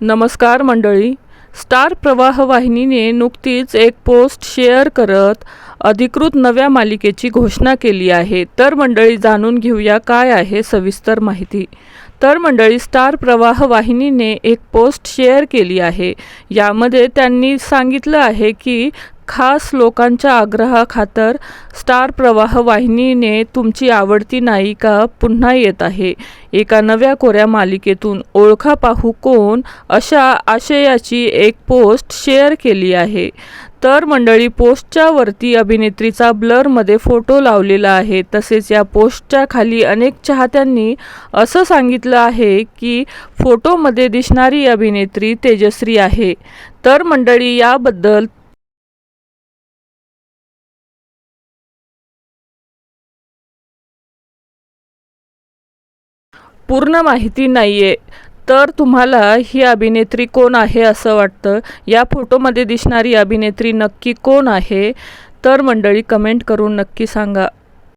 नमस्कार मंडळी. स्टार प्रवाह वाहिनीने नुकतीच एक पोस्ट शेअर करत अधिकृत नव्या मालिकेची घोषणा केली आहे. तर मंडळी जाणून घेऊया काय आहे सविस्तर माहिती. तर मंडळी स्टार प्रवाह वाहिनीने एक पोस्ट शेअर केली आहे. यामध्ये त्यांनी सांगितलं आहे की खास लोकांच्या आग्रहाखातर स्टार प्रवाह वाहिनीने तुमची आवडती नायिका पुन्हा येत आहे. एका नव्या कोऱ्या मालिकेतून ओळखा पाहू कोण अशा आशयाची एक पोस्ट शेअर केली आहे. तर मंडळी पोस्टच्या वरती अभिनेत्रीचा ब्लरमध्ये फोटो लावलेला आहे. तसेच या पोस्टच्या खाली अनेक चाहत्यांनी असं सांगितलं आहे की फोटोमध्ये दिसणारी अभिनेत्री तेजश्री आहे. तर मंडळी याबद्दल पूर्ण माहिती नाही आहे तर तुम्हाला ही अभिनेत्री कोण आहे असं वाटतं? या फोटोमध्ये दिसणारी अभिनेत्री नक्की कोण आहे? तर मंडळी कमेंट करून नक्की सांगा.